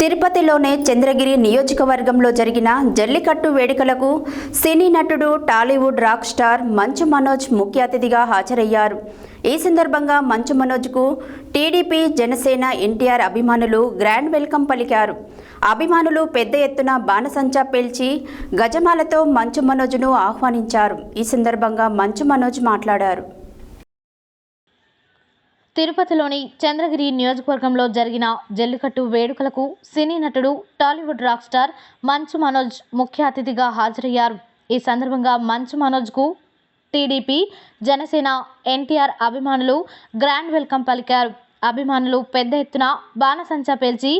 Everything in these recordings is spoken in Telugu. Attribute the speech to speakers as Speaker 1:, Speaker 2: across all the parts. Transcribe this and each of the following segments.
Speaker 1: తిరుపతిలోనే చంద్రగిరి నియోజకవర్గంలో జరిగిన జల్లికట్టు వేడుకలకు సినీ నటుడు టాలీవుడ్ రాక్ స్టార్ మంచు మనోజ్ ముఖ్య అతిథిగా హాజరయ్యారు. ఈ సందర్భంగా మంచు మనోజ్కు టీడీపీ జనసేన ఎన్టీఆర్ అభిమానులు గ్రాండ్ వెల్కమ్ పలికారు. అభిమానులు పెద్ద ఎత్తున బాణసంచా పేల్చి గజమాలతో మంచు మనోజ్ను ఆహ్వానించారు. ఈ సందర్భంగా మంచు మనోజ్ మాట్లాడారు.
Speaker 2: తిరుపతిలోని చంద్రగిరి నియోజకవర్గంలో జరిగిన జల్లికట్టు వేడుకలకు సినీ నటుడు టాలీవుడ్ రాక్ స్టార్ మంచు మనోజ్ ముఖ్య అతిథిగా హాజరయ్యారు. ఈ సందర్భంగా మంచు మనోజ్కు టీడీపీ జనసేన ఎన్టీఆర్ అభిమానులు గ్రాండ్ వెల్కమ్ పలికారు. అభిమానులు పెద్ద ఎత్తున బాణసంచా పేల్చి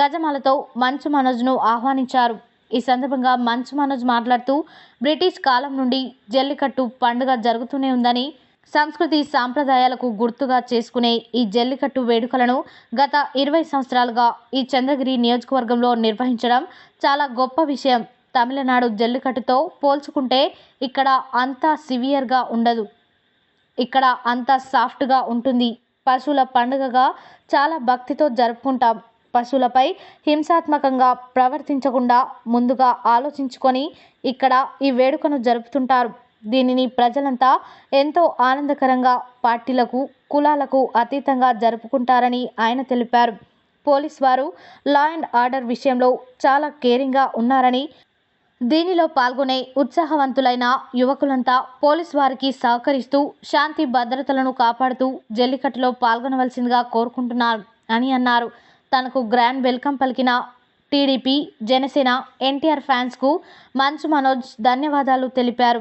Speaker 2: గజమాలతో మంచు మనోజ్ను ఆహ్వానించారు. ఈ సందర్భంగా మంచు మనోజ్ మాట్లాడుతూ బ్రిటిష్ కాలం నుండి జల్లికట్టు పండుగ జరుగుతూనే ఉందని సంస్కృతి సాంప్రదాయాలకు గుర్తుగా చేసుకునే ఈ జల్లికట్టు వేడుకలను గత ఇరవై సంవత్సరాలుగా ఈ చంద్రగిరి నియోజకవర్గంలో నిర్వహించడం చాలా గొప్ప విషయం. తమిళనాడు జల్లికట్టుతో పోల్చుకుంటే ఇక్కడ అంతా సివియర్గా ఉండదు. ఇక్కడ అంతా సాఫ్ట్గా ఉంటుంది. పశువుల పండుగగా చాలా భక్తితో జరుపుకుంటాం. పశువులపై హింసాత్మకంగా ప్రవర్తించకుండా ముందుగా ఆలోచించుకొని ఇక్కడ ఈ వేడుకను జరుపుతుంటారు. దీనిని ప్రజలంతా ఎంతో ఆనందకరంగా పార్టీలకు కులాలకు అతీతంగా జరుపుకుంటారని ఆయన తెలిపారు. పోలీస్ వారు లా అండ్ ఆర్డర్ విషయంలో చాలా కేరింగ్గా ఉన్నారని దీనిలో పాల్గొనే ఉత్సాహవంతులైన యువకులంతా పోలీస్ వారికి సహకరిస్తూ శాంతి భద్రతలను కాపాడుతూ జల్లికట్టులో పాల్గొనవలసిందిగా కోరుకుంటున్నారు అని అన్నారు. తనకు గ్రాండ్ వెల్కమ్ పలికిన టీడీపీ జనసేన ఎన్టీఆర్ ఫ్యాన్స్కు మంచు మనోజ్ ధన్యవాదాలు తెలిపారు.